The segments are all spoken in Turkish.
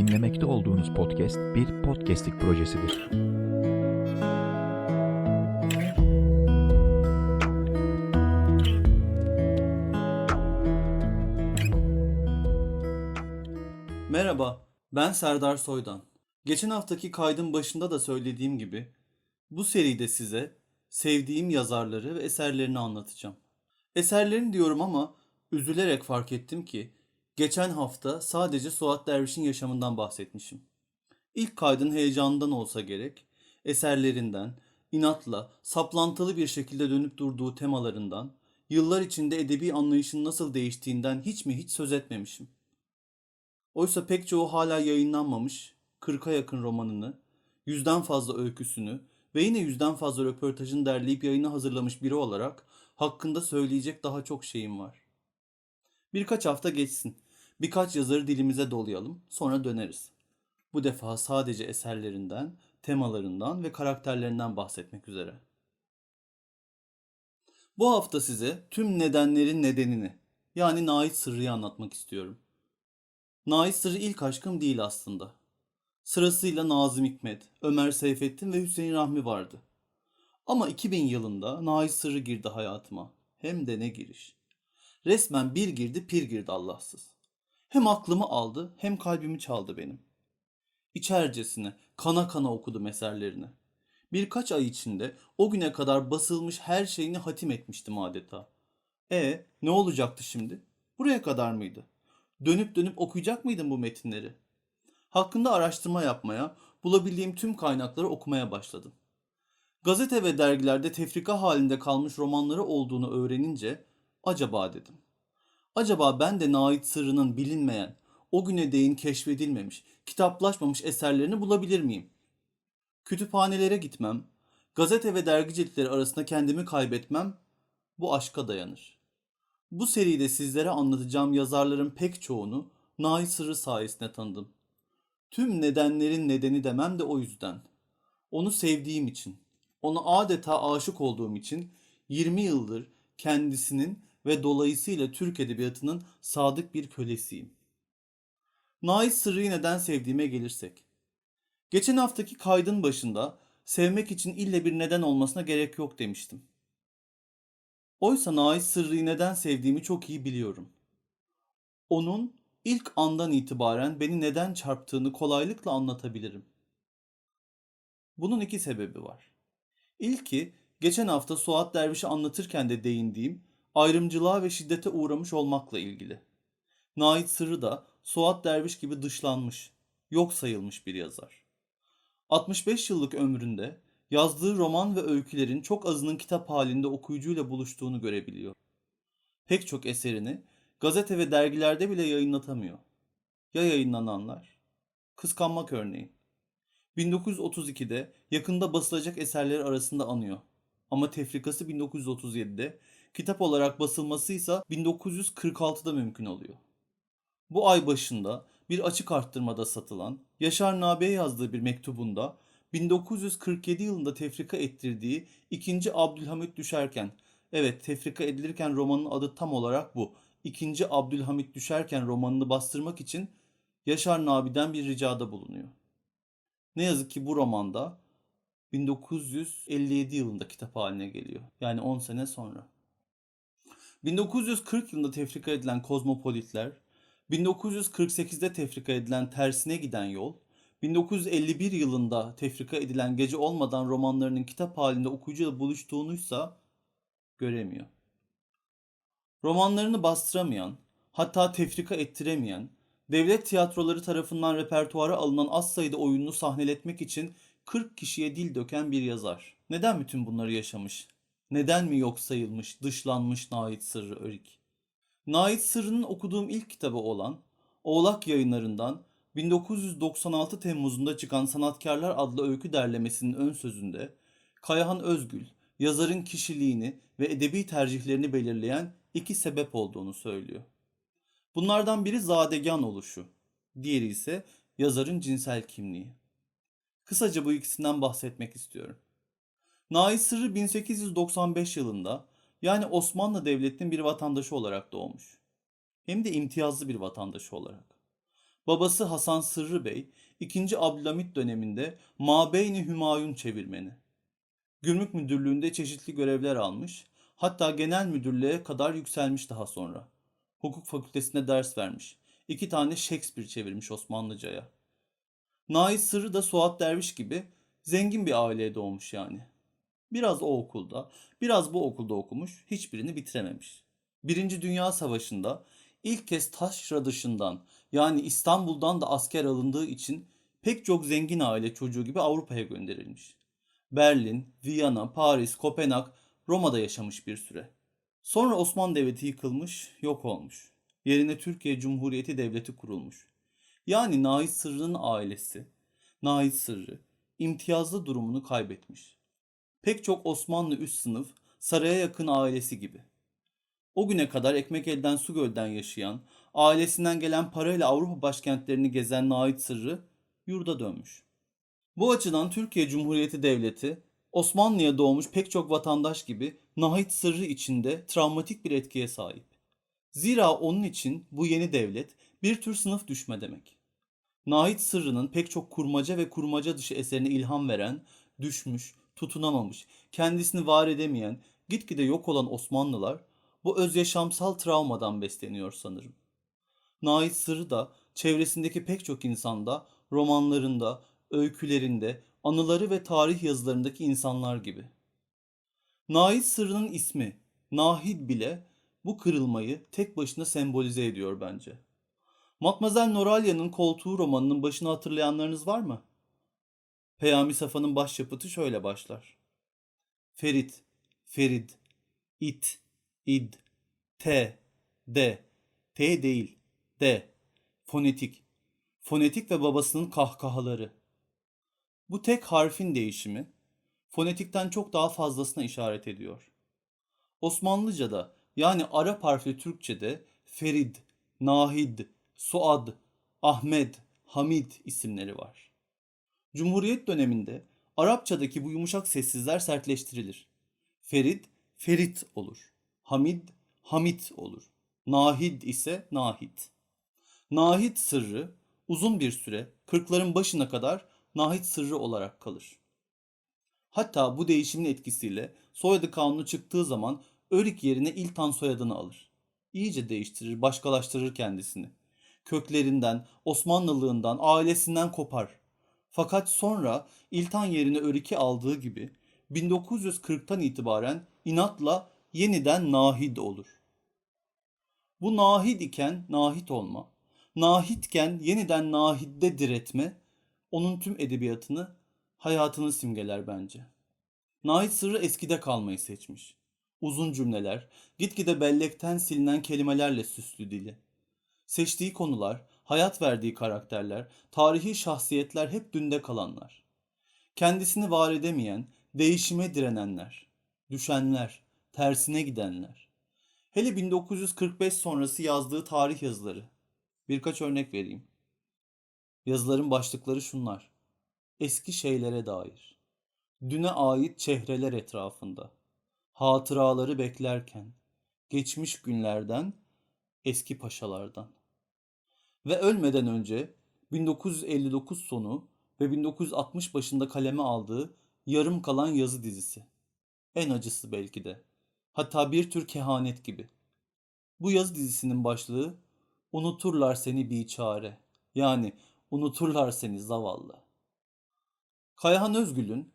Dinlemekte olduğunuz podcast bir podcastlik projesidir. Merhaba, ben Serdar Soydan. Geçen haftaki kaydın başında da söylediğim gibi bu seride size sevdiğim yazarları ve eserlerini anlatacağım. Eserlerini diyorum ama üzülerek fark ettim ki geçen hafta sadece Suat Derviş'in yaşamından bahsetmişim. İlk kaydın heyecanından olsa gerek, eserlerinden, inatla, saplantılı bir şekilde dönüp durduğu temalarından, yıllar içinde edebi anlayışın nasıl değiştiğinden hiç mi hiç söz etmemişim. Oysa pek çoğu hala yayınlanmamış 40'a yakın romanını, yüzden fazla öyküsünü ve yine yüzden fazla röportajını derleyip yayına hazırlamış biri olarak hakkında söyleyecek daha çok şeyim var. Birkaç hafta geçsin. Birkaç yazarı dilimize dolayalım, sonra döneriz. Bu defa sadece eserlerinden, temalarından ve karakterlerinden bahsetmek üzere. Bu hafta size tüm nedenlerin nedenini, yani Nait Sırrı'yı anlatmak istiyorum. Nait Sırrı ilk aşkım değil aslında. Sırasıyla Nazım Hikmet, Ömer Seyfettin ve Hüseyin Rahmi vardı. Ama 2000 yılında Nait Sırrı girdi hayatıma. Hem de ne giriş. Resmen bir girdi pir girdi Allahsız. Hem aklımı aldı hem kalbimi çaldı benim. İçercesine kana kana okudum eserlerini. Birkaç ay içinde o güne kadar basılmış her şeyini hatim etmiştim adeta. E ne olacaktı şimdi? Buraya kadar mıydı? Dönüp dönüp okuyacak mıydım bu metinleri? Hakkında araştırma yapmaya, bulabildiğim tüm kaynakları okumaya başladım. Gazete ve dergilerde tefrika halinde kalmış romanları olduğunu öğrenince acaba dedim. Acaba ben de Nait Sırrı'nın bilinmeyen, o güne değin keşfedilmemiş, kitaplaşmamış eserlerini bulabilir miyim? Kütüphanelere gitmem, gazete ve dergi ciltleri arasında kendimi kaybetmem bu aşka dayanır. Bu seride sizlere anlatacağım yazarların pek çoğunu Nait Sırrı sayesinde tanıdım. Tüm nedenlerin nedeni demem de o yüzden. Onu sevdiğim için, ona adeta aşık olduğum için 20 yıldır kendisinin ve dolayısıyla Türk edebiyatının sadık bir kölesiyim. Nait Sırrı'yı neden sevdiğime gelirsek. Geçen haftaki kaydın başında sevmek için ille bir neden olmasına gerek yok demiştim. Oysa Nait Sırrı'yı neden sevdiğimi çok iyi biliyorum. Onun ilk andan itibaren beni neden çarptığını kolaylıkla anlatabilirim. Bunun iki sebebi var. İlki geçen hafta Suat Derviş'i anlatırken de değindiğim ayrımcılığa ve şiddete uğramış olmakla ilgili. Nait Sırrı da Suat Derviş gibi dışlanmış, yok sayılmış bir yazar. 65 yıllık ömründe yazdığı roman ve öykülerin çok azının kitap halinde okuyucuyla buluştuğunu görebiliyor. Pek çok eserini gazete ve dergilerde bile yayınlatamıyor. Ya yayınlananlar? Kıskanmak örneği. 1932'de yakında basılacak eserleri arasında anıyor. Ama tefrikası 1937'de, kitap olarak basılması ise 1946'da mümkün oluyor. Bu ay başında bir açık arttırmada satılan, Yaşar Nabi'ye yazdığı bir mektubunda 1947 yılında tefrika ettirdiği 2. Abdülhamit düşerken, evet tefrika edilirken romanın adı tam olarak bu. 2. Abdülhamit düşerken romanını bastırmak için Yaşar Nabi'den bir ricada bulunuyor. Ne yazık ki bu romanda 1957 yılında kitap haline geliyor. Yani 10 sene sonra. 1940 yılında tefrika edilen Kozmopolitler, 1948'de tefrika edilen Tersine Giden Yol, 1951 yılında tefrika edilen Gece Olmadan romanlarının kitap halinde okuyucuyla buluştuğunuysa göremiyor. Romanlarını bastıramayan, hatta tefrika ettiremeyen, devlet tiyatroları tarafından repertuara alınan az sayıda oyununu sahneletmek için 40 kişiye dil döken bir yazar. Neden bütün bunları yaşamış? Neden mi yok sayılmış, dışlanmış Nait Sırrı Örik? Nait Sırrı'nın okuduğum ilk kitabı olan Oğlak yayınlarından 1996 Temmuz'unda çıkan Sanatkarlar adlı öykü derlemesinin ön sözünde Kayahan Özgül, yazarın kişiliğini ve edebi tercihlerini belirleyen iki sebep olduğunu söylüyor. Bunlardan biri zadegan oluşu, diğeri ise yazarın cinsel kimliği. Kısaca bu ikisinden bahsetmek istiyorum. Nait Sırrı 1895 yılında yani Osmanlı Devleti'nin bir vatandaşı olarak doğmuş. Hem de imtiyazlı bir vatandaşı olarak. Babası Hasan Sırrı Bey, 2. Abdülhamit döneminde Mabeyni Hümayun çevirmeni. Gümrük Müdürlüğü'nde çeşitli görevler almış, hatta genel müdürlüğe kadar yükselmiş daha sonra. Hukuk fakültesinde ders vermiş. İki tane Shakespeare çevirmiş Osmanlıca'ya. Nait Sırrı da Suat Derviş gibi zengin bir aileye doğmuş yani. Biraz o okulda, biraz bu okulda okumuş, hiçbirini bitirememiş. Birinci Dünya Savaşı'nda ilk kez taşra dışından yani İstanbul'dan da asker alındığı için pek çok zengin aile çocuğu gibi Avrupa'ya gönderilmiş. Berlin, Viyana, Paris, Kopenhag, Roma'da yaşamış bir süre. Sonra Osmanlı Devleti yıkılmış, yok olmuş. Yerine Türkiye Cumhuriyeti Devleti kurulmuş. Yani Nait Sırrı'nın ailesi, Nait Sırrı, imtiyazlı durumunu kaybetmiş. Pek çok Osmanlı üst sınıf, saraya yakın ailesi gibi. O güne kadar ekmek elden su gölden yaşayan, ailesinden gelen parayla Avrupa başkentlerini gezen Nait Sırrı yurda dönmüş. Bu açıdan Türkiye Cumhuriyeti Devleti, Osmanlı'ya doğmuş pek çok vatandaş gibi Nait Sırrı içinde travmatik bir etkiye sahip. Zira onun için bu yeni devlet bir tür sınıf düşme demek. Nait Sırrı'nın pek çok kurmaca ve kurmaca dışı eserine ilham veren, düşmüş, tutunamamış, kendisini var edemeyen, gitgide yok olan Osmanlılar bu özyaşamsal travmadan besleniyor sanırım. Nait Sırrı da çevresindeki pek çok insanda, romanlarında, öykülerinde, anıları ve tarih yazılarındaki insanlar gibi. Nait Sırrı'nın ismi, Nahid bile bu kırılmayı tek başına sembolize ediyor bence. Matmazel Noralya'nın Koltuğu romanının başını hatırlayanlarınız var mı? Peyami Safa'nın başyapıtı şöyle başlar. Ferit, Ferid, it, id, t, de, t değil, de, fonetik, fonetik ve babasının kahkahaları. Bu tek harfin değişimi, fonetikten çok daha fazlasına işaret ediyor. Osmanlıca'da yani Arap harfli Türkçe'de Ferid, Nahid, Suad, Ahmet, Hamid isimleri var. Cumhuriyet döneminde Arapçadaki bu yumuşak sessizler sertleştirilir. Ferid, Ferit olur. Hamid, Hamid olur. Nahid ise Nahid. Nahid sırrı uzun bir süre kırkların başına kadar Nahid sırrı olarak kalır. Hatta bu değişimin etkisiyle soyadı kanunu çıktığı zaman Örik yerine İltan soyadını alır. İyice değiştirir, başkalaştırır kendisini. Köklerinden, Osmanlılığından, ailesinden kopar. Fakat sonra İltan yerine Örik'i aldığı gibi 1940'tan itibaren inatla yeniden Nahid olur. Bu Nahid iken Nahid olma, Nahidken yeniden Nahid'de diretme onun tüm edebiyatını, hayatını simgeler bence. Nahid Sırrı eskide kalmayı seçmiş. Uzun cümleler, gitgide bellekten silinen kelimelerle süslü dili. Seçtiği konular, hayat verdiği karakterler, tarihi şahsiyetler hep dünde kalanlar. Kendisini var edemeyen, değişime direnenler, düşenler, tersine gidenler. Hele 1945 sonrası yazdığı tarih yazıları. Birkaç örnek vereyim. Yazıların başlıkları şunlar. Eski şeylere dair. Düne ait çehreler etrafında. Hatıraları beklerken. Geçmiş günlerden, eski paşalardan. Ve ölmeden önce 1959 sonu ve 1960 başında kaleme aldığı yarım kalan yazı dizisi. En acısı belki de. Hatta bir tür kehanet gibi. Bu yazı dizisinin başlığı Unuturlar seni biçare. Yani unuturlar seni zavallı. Kayahan Özgül'ün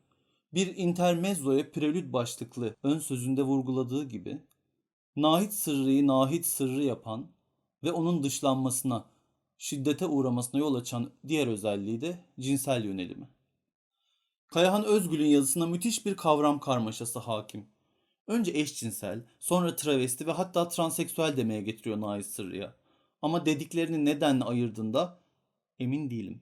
bir intermezzoya prelüt başlıklı ön sözünde vurguladığı gibi Nahit sırrıyı nahit sırrı yapan ve onun dışlanmasına, şiddete uğramasına yol açan diğer özelliği de cinsel yönelimi. Kayahan Özgül'ün yazısına müthiş bir kavram karmaşası hakim. Önce eşcinsel, sonra travesti ve hatta transseksüel demeye getiriyor Nahit Sırrı'ya. Ama dediklerini nedenle ayırdığında emin değilim.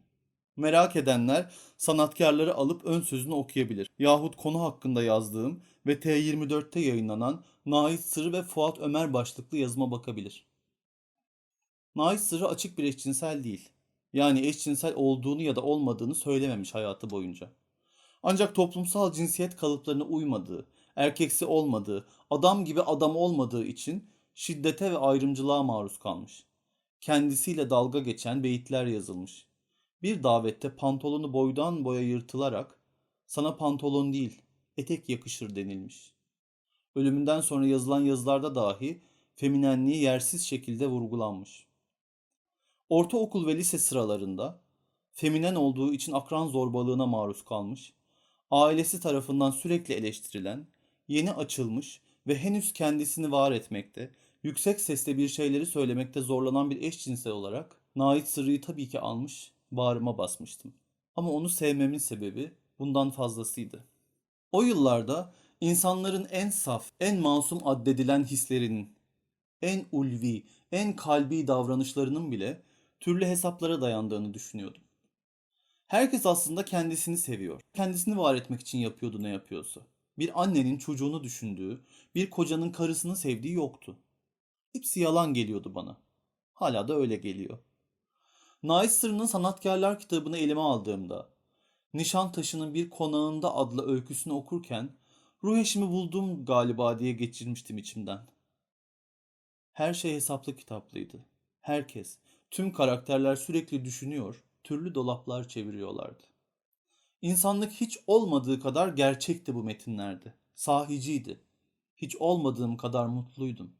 Merak edenler sanatkarları alıp ön sözünü okuyabilir. Yahut konu hakkında yazdığım ve T24'te yayınlanan Nait Sırrı ve Fuat Ömer başlıklı yazıma bakabilir. Nait Sırrı açık bir eşcinsel değil. Yani eşcinsel olduğunu ya da olmadığını söylememiş hayatı boyunca. Ancak toplumsal cinsiyet kalıplarına uymadığı, erkeksi olmadığı, adam gibi adam olmadığı için şiddete ve ayrımcılığa maruz kalmış. kendisiyle dalga geçen beyitler yazılmış. Bir davette pantolonu boydan boya yırtılarak sana pantolon değil etek yakışır denilmiş. Ölümünden sonra yazılan yazılarda dahi feminenliği yersiz şekilde vurgulanmış. Ortaokul ve lise sıralarında feminen olduğu için akran zorbalığına maruz kalmış, ailesi tarafından sürekli eleştirilen, yeni açılmış ve henüz kendisini var etmekte, yüksek sesle bir şeyleri söylemekte zorlanan bir eşcinsel olarak Nait Sırrı'yı tabii ki almış, bağrıma basmıştım. Ama onu sevmemin sebebi bundan fazlasıydı. O yıllarda insanların en saf, en masum addedilen hislerinin, en ulvi, en kalbi davranışlarının bile türlü hesaplara dayandığını düşünüyordum. Herkes aslında kendisini seviyor. Kendisini var etmek için yapıyordu ne yapıyorsa. Bir annenin çocuğunu düşündüğü, bir kocanın karısını sevdiği yoktu. Hepsi yalan geliyordu bana. Hala da öyle geliyor. Neisser'ın Sanatkarlar kitabını elime aldığımda, Nişantaşı'nın bir konağında adlı öyküsünü okurken ruh eşimi buldum galiba diye geçirmiştim içimden. Her şey hesaplı kitaplıydı. Herkes, tüm karakterler sürekli düşünüyor, türlü dolaplar çeviriyorlardı. İnsanlık hiç olmadığı kadar gerçekti bu metinlerde. Sahiciydi. Hiç olmadığım kadar mutluydum.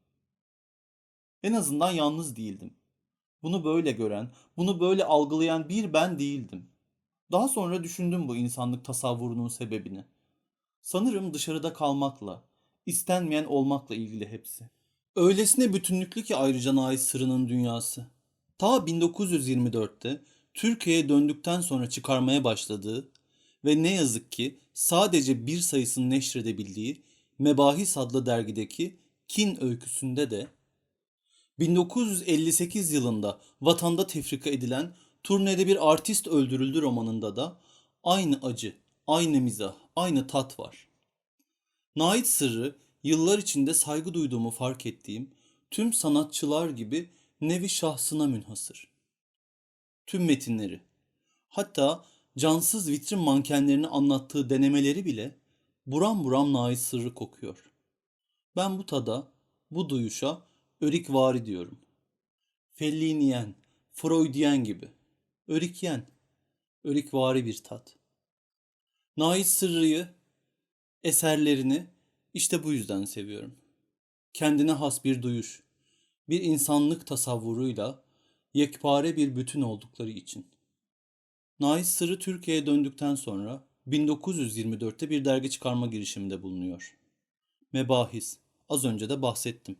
En azından yalnız değildim. Bunu böyle gören, bunu böyle algılayan bir ben değildim. Daha sonra düşündüm bu insanlık tasavvurunun sebebini. Sanırım dışarıda kalmakla, istenmeyen olmakla ilgili hepsi. Öylesine bütünlüklü ki ayrıca Nait Sırrı'nın dünyası. Ta 1924'te Türkiye'ye döndükten sonra çıkarmaya başladığı ve ne yazık ki sadece bir sayısını neşredebildiği Mebahis adlı dergideki Kin öyküsünde de 1958 yılında vatanda tefrika edilen Turnede bir artist öldürüldü romanında da aynı acı, aynı mizah, aynı tat var. Nait Sırrı yıllar içinde saygı duyduğumu fark ettiğim tüm sanatçılar gibi nevi şahsına münhasır. Tüm metinleri, hatta cansız vitrin mankenlerini anlattığı denemeleri bile buram buram Nait Sırrı kokuyor. Ben bu tada, bu duyuşa örikvari diyorum. Felliniyen, Freudiyen gibi. Örikyen, örikvari bir tat. Nait Sırrı'yı, eserlerini işte bu yüzden seviyorum. Kendine has bir duyuş, bir insanlık tasavvuruyla yekpare bir bütün oldukları için. Nait Sırrı Türkiye'ye döndükten sonra 1924'te bir dergi çıkarma girişiminde bulunuyor. Mebahis, az önce de bahsettim.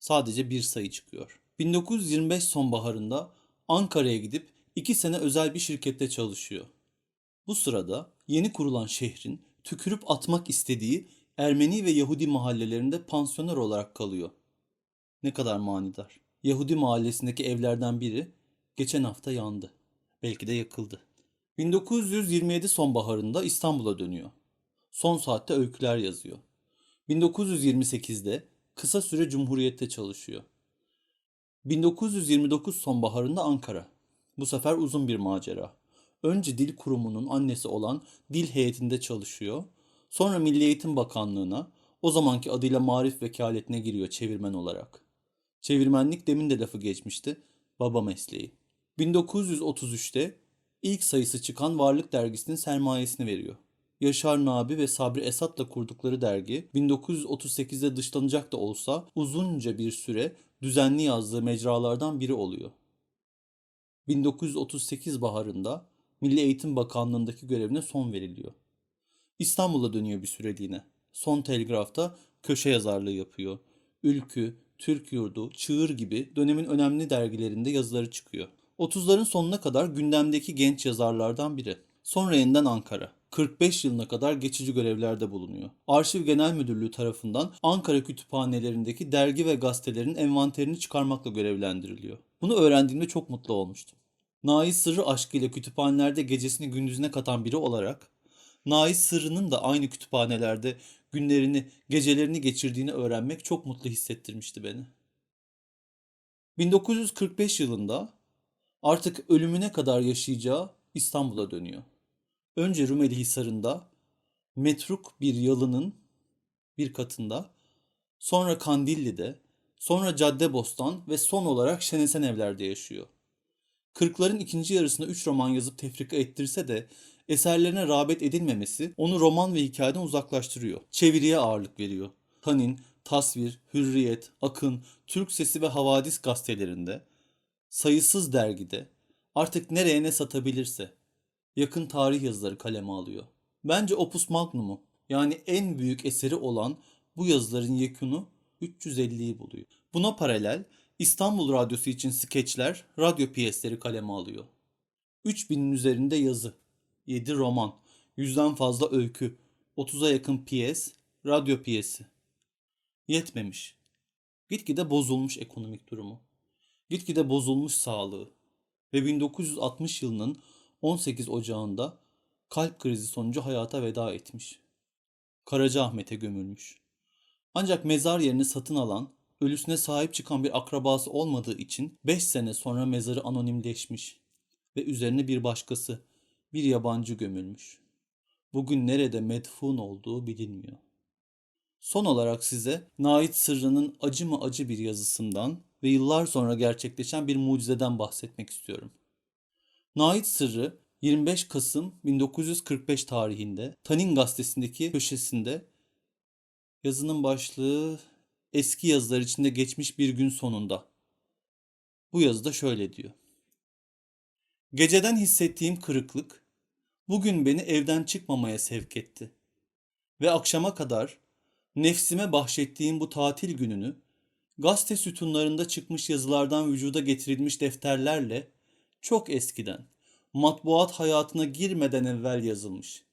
Sadece bir sayı çıkıyor. 1925 sonbaharında Ankara'ya gidip iki sene özel bir şirkette çalışıyor. Bu sırada yeni kurulan şehrin tükürüp atmak istediği Ermeni ve Yahudi mahallelerinde pansiyoner olarak kalıyor. Ne kadar manidar. Yahudi mahallesindeki evlerden biri geçen hafta yandı. Belki de yakıldı. 1927 sonbaharında İstanbul'a dönüyor. Son saatte öyküler yazıyor. 1928'de kısa süre Cumhuriyet'te çalışıyor. 1929 sonbaharında Ankara. Bu sefer uzun bir macera. Önce dil kurumunun annesi olan dil heyetinde çalışıyor. Sonra Milli Eğitim Bakanlığı'na, o zamanki adıyla Marif Vekaletine giriyor çevirmen olarak. Çevirmenlik demin de lafı geçmişti. Baba mesleği. 1933'te ilk sayısı çıkan Varlık dergisinin sermayesini veriyor. Yaşar Nabi ve Sabri Esat'la kurdukları dergi 1938'de dışlanacak da olsa uzunca bir süre düzenli yazdığı mecralardan biri oluyor. 1938 baharında Milli Eğitim Bakanlığı'ndaki görevine son veriliyor. İstanbul'a dönüyor bir süreliğine. Son Telgraf'ta köşe yazarlığı yapıyor. Ülkü, Türk Yurdu, Çığır gibi dönemin önemli dergilerinde yazıları çıkıyor. 30'ların sonuna kadar gündemdeki genç yazarlardan biri. Sonra yeniden Ankara. 45 yılına kadar geçici görevlerde bulunuyor. Arşiv Genel Müdürlüğü tarafından Ankara kütüphanelerindeki dergi ve gazetelerin envanterini çıkarmakla görevlendiriliyor. Bunu öğrendiğimde çok mutlu olmuştum. Nait Sırrı aşkıyla kütüphanelerde gecesini gündüzüne katan biri olarak Nait Sırrı'nın da aynı kütüphanelerde günlerini, gecelerini geçirdiğini öğrenmek çok mutlu hissettirmişti beni. 1945 yılında artık ölümüne kadar yaşayacağı İstanbul'a dönüyor. Önce Rumeli Hisarı'nda metruk bir yalının bir katında, sonra Kandilli'de, Sonra Caddebostan ve son olarak Şenesen evlerde yaşıyor. Kırkların ikinci yarısında üç roman yazıp tefrika ettirse de eserlerine rağbet edilmemesi onu roman ve hikayeden uzaklaştırıyor. Çeviriye ağırlık veriyor. Tanin, Tasvir, Hürriyet, Akın, Türk Sesi ve Havadis gazetelerinde, sayısız dergide, artık nereye ne satabilirse, yakın tarih yazıları kaleme alıyor. Bence Opus Magnum'u yani en büyük eseri olan bu yazıların yekunu 350'yi buluyor. Buna paralel İstanbul Radyosu için skeçler, radyo piyesleri kaleme alıyor. 3000'in üzerinde yazı, 7 roman, 100'den fazla öykü, 30'a yakın piyes, radyo piyesi. Yetmemiş. Gitgide bozulmuş ekonomik durumu. Gitgide bozulmuş sağlığı. Ve 1960 yılının 18 Ocağı'nda kalp krizi sonucu hayata veda etmiş. Karacaahmet'e gömülmüş. Ancak mezar yerini satın alan, ölüsüne sahip çıkan bir akrabası olmadığı için 5 sene sonra mezarı anonimleşmiş ve üzerine bir başkası, bir yabancı gömülmüş. Bugün nerede medfun olduğu bilinmiyor. Son olarak size Nait Sırrı'nın acı mı acı bir yazısından ve yıllar sonra gerçekleşen bir mucizeden bahsetmek istiyorum. Nait Sırrı 25 Kasım 1945 tarihinde Tanin gazetesindeki köşesinde yazının başlığı eski yazılar içinde geçmiş bir gün sonunda. Bu yazıda şöyle diyor. Geceden hissettiğim kırıklık bugün beni evden çıkmamaya sevk etti. Ve akşama kadar nefsime bahşettiğim bu tatil gününü gazete sütunlarında çıkmış yazılardan vücuda getirilmiş defterlerle çok eskiden matbuat hayatına girmeden evvel yazılmış.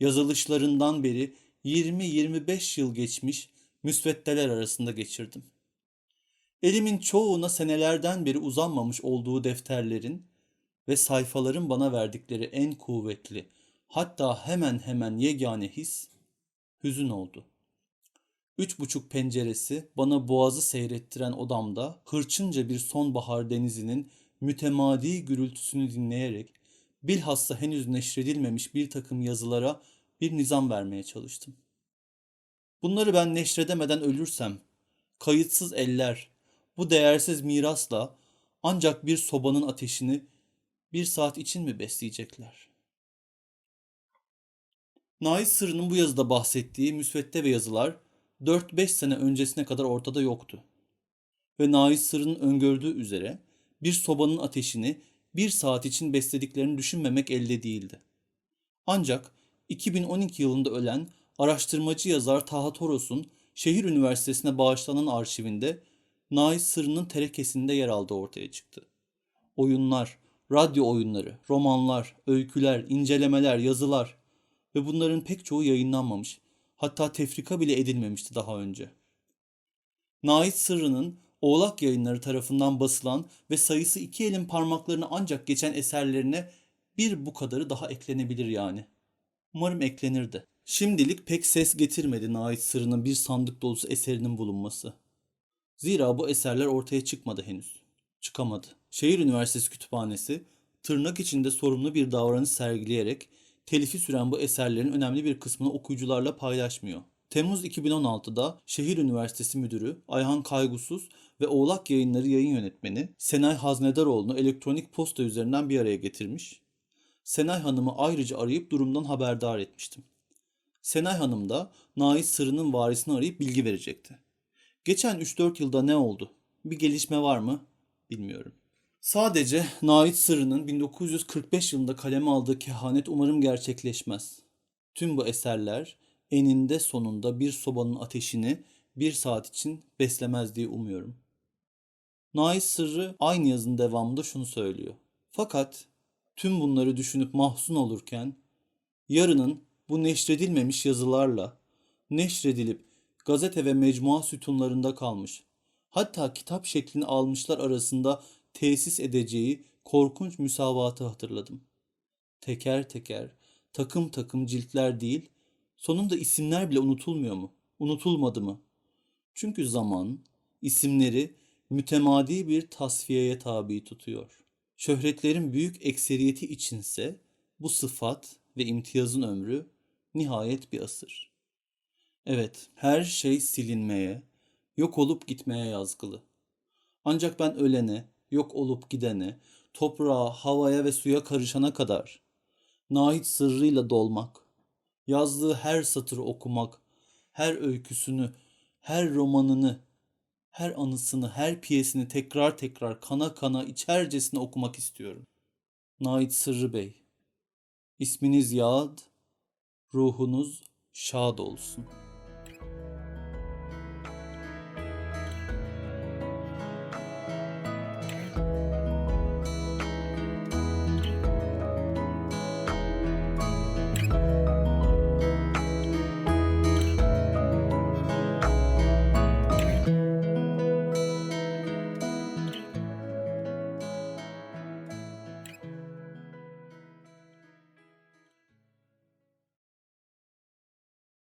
Yazılışlarından beri 20-25 yıl geçmiş müsveddeler arasında geçirdim. Elimin çoğuna senelerden beri uzanmamış olduğu defterlerin ve sayfaların bana verdikleri en kuvvetli, hatta hemen hemen yegane his, hüzün oldu. Üç buçuk penceresi bana boğazı seyrettiren odamda hırçınca bir sonbahar denizinin mütemadi gürültüsünü dinleyerek bilhassa henüz neşredilmemiş bir takım yazılara bir nizam vermeye çalıştım. Bunları ben neşredemeden ölürsem, kayıtsız eller bu değersiz mirasla ancak bir sobanın ateşini bir saat için mi besleyecekler? Nait Sırrı'nın bu yazıda bahsettiği müsvedde ve yazılar 4-5 sene öncesine kadar ortada yoktu. Ve Nait Sırrı'nın öngördüğü üzere bir sobanın ateşini bir saat için beslediklerini düşünmemek elde değildi. Ancak 2012 yılında ölen araştırmacı yazar Taha Toros'un şehir üniversitesine bağışlanan arşivinde Nait Sırrı'nın terekesinde yer aldığı ortaya çıktı. Oyunlar, radyo oyunları, romanlar, öyküler, incelemeler, yazılar ve bunların pek çoğu yayınlanmamış. Hatta tefrika bile edilmemişti daha önce. Nait Sırrı'nın Oğlak Yayınları tarafından basılan ve sayısı iki elin parmaklarını ancak geçen eserlerine bir bu kadarı daha eklenebilir yani. Umarım eklenirdi. Şimdilik pek ses getirmedi Nait Sırrı'nın bir sandık dolusu eserinin bulunması. Zira bu eserler ortaya çıkmadı henüz. Çıkamadı. Şehir Üniversitesi Kütüphanesi tırnak içinde sorumlu bir davranış sergileyerek telifi süren bu eserlerin önemli bir kısmını okuyucularla paylaşmıyor. Temmuz 2016'da Şehir Üniversitesi Müdürü Ayhan Kaygusuz ve Oğlak Yayınları yayın yönetmeni Senay Haznedaroğlu'nu elektronik posta üzerinden bir araya getirmiş. Senay Hanım'ı ayrıca arayıp durumdan haberdar etmiştim. Senay Hanım da Nait Sırrı'nın varisini arayıp bilgi verecekti. Geçen 3-4 yılda ne oldu? Bir gelişme var mı? Bilmiyorum. Sadece Nait Sırrı'nın 1945 yılında kaleme aldığı kehanet umarım gerçekleşmez. Tüm bu eserler eninde sonunda bir sobanın ateşini bir saat için beslemez diye umuyorum. Nait Sırrı aynı yazın devamında şunu söylüyor. Fakat tüm bunları düşünüp mahzun olurken yarının bu neşredilmemiş yazılarla neşredilip gazete ve mecmua sütunlarında kalmış. Hatta kitap şeklini almışlar arasında tesis edeceği korkunç müsavatı hatırladım. Teker teker, takım takım ciltler değil, sonunda isimler bile unutulmuyor mu? Unutulmadı mı? Çünkü zaman isimleri mütemadi bir tasfiyeye tabi tutuyor. Şöhretlerin büyük ekseriyeti içinse bu sıfat ve imtiyazın ömrü nihayet bir asır. Evet, her şey silinmeye, yok olup gitmeye yazgılı. Ancak ben ölene, yok olup gidene, toprağa, havaya ve suya karışana kadar Nahit sırrıyla dolmak, yazdığı her satırı okumak, her öyküsünü, her romanını, her anısını, her piyesini tekrar tekrar kana kana içercesine okumak istiyorum. Nait Sırrı Bey, isminiz yad, ruhunuz şad olsun.''